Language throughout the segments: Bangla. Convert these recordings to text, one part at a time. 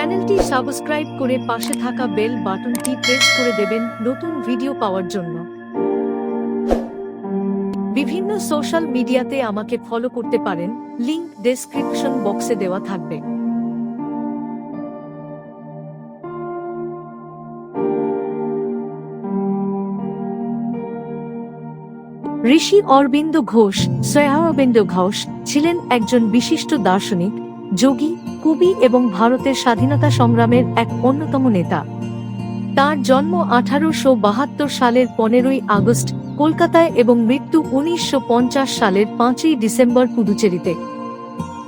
চ্যানেলটি সাবস্ক্রাইব করে পাশে থাকা বেল বাটনটি প্রেস করে দেবেন নতুন ভিডিও পাওয়ার জন্য। বিভিন্ন সোশ্যাল মিডিয়াতে আমাকে ফলো করতে পারেন, লিংক ডেসক্রিপশন বক্সে দেওয়া থাকবে। ঋষি অরবিন্দ ঘোষ শ্রেয়ারবিন্দ ঘোষ ছিলেন একজন বিশিষ্ট দার্শনিক, যোগী কবি এবং ভারতের স্বাধীনতা সংগ্রামের এক অন্যতম নেতা। তার জন্ম আঠারোশো বাহাত্তর সালের পনেরোই আগস্ট, কলকাতায় এবং মৃত্যু উনিশশো পঞ্চাশ সালের পাঁচই ডিসেম্বর পুদুচেরিতে।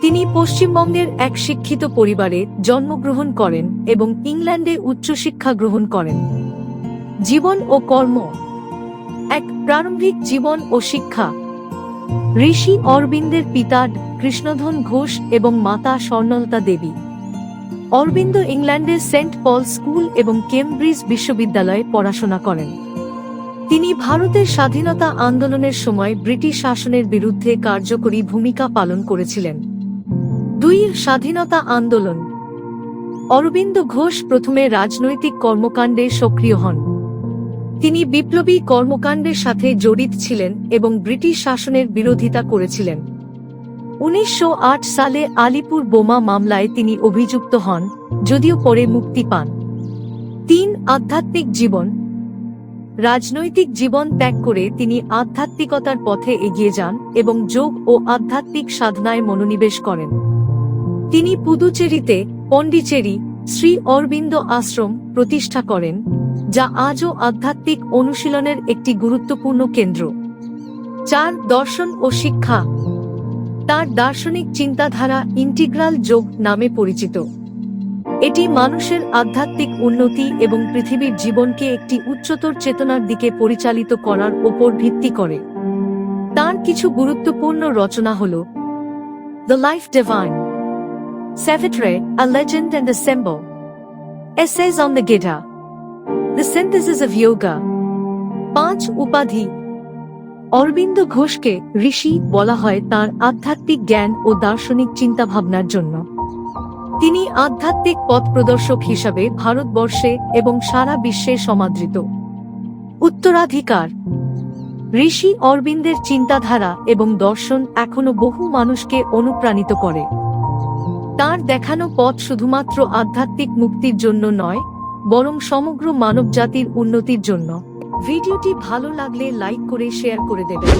তিনি পশ্চিমবঙ্গের এক শিক্ষিত পরিবারে জন্মগ্রহণ করেন এবং ইংল্যান্ডে উচ্চশিক্ষা গ্রহণ করেন। জীবন ও কর্ম। এক প্রারম্ভিক জীবন ও শিক্ষা ঋষি অরবিন্দের পিতা কৃষ্ণধন ঘোষ এবং মাতা স্বর্ণলতা দেবী। অরবিন্দ ইংল্যান্ডের সেন্ট পল স্কুল এবং কেমব্রিজ বিশ্ববিদ্যালয়ে পড়াশোনা করেন। তিনি ভারতের স্বাধীনতা আন্দোলনের সময় ব্রিটিশ শাসনের বিরুদ্ধে কার্যকরী ভূমিকা পালন করেছিলেন। দুই স্বাধীনতা আন্দোলন। অরবিন্দ ঘোষ প্রথমে রাজনৈতিক কর্মকাণ্ডে সক্রিয় হন। তিনি বিপ্লবী কর্মকাণ্ডের সাথে জড়িত ছিলেন এবং ব্রিটিশ শাসনের বিরোধিতা করেছিলেন। উনিশশো আট সালে আলিপুর বোমা মামলায় তিনি অভিযুক্ত হন, যদিও পরে মুক্তি পান। তিন আধ্যাত্মিক জীবন। রাজনৈতিক জীবন ত্যাগ করে তিনি আধ্যাত্মিকতার পথে এগিয়ে যান এবং যোগ ও আধ্যাত্মিক সাধনায় মনোনিবেশ করেন। তিনি পুদুচেরিতে পন্ডিচেরি শ্রী অরবিন্দ আশ্রম প্রতিষ্ঠা করেন। যা আজও আধ্যাত্মিক অনুশীলনের একটি গুরুত্বপূর্ণ কেন্দ্র। চার, দর্শন ও শিক্ষা। তার দার্শনিক চিন্তাধারা ইন্টিগ্রাল যোগ নামে পরিচিত। এটি মানুষের আধ্যাত্মিক উন্নতি এবং পৃথিবীর জীবনকে একটি উচ্চতর চেতনার দিকে পরিচালিত করার ওপর ভিত্তি করে। তার কিছু গুরুত্বপূর্ণ রচনা হল the life divine Savitri a legend and the symbol essays on the Gita the synthesis of yoga পাঁচ উপাধি। অরবিন্দ ঘোষকে ঋষি বলা হয় তার আধ্যাত্মিক জ্ঞান ও দার্শনিক চিন্তাভাবনার জন্য। তিনি আধ্যাত্মিক পথ প্রদর্শক হিসাবে ভারতবর্ষে এবং সারা বিশ্বে সমাদৃত। উত্তরাধিকার। ঋষি অরবিন্দের চিন্তাধারা এবং দর্শন এখনও বহু মানুষকে অনুপ্রাণিত করে। তার দেখানো পথ শুধুমাত্র আধ্যাত্মিক মুক্তির জন্য নয় বরং সমগ্র মানবজাতির উন্নতির জন্য। ভিডিওটি ভালো লাগলে লাইক করে শেয়ার করে দেবেন।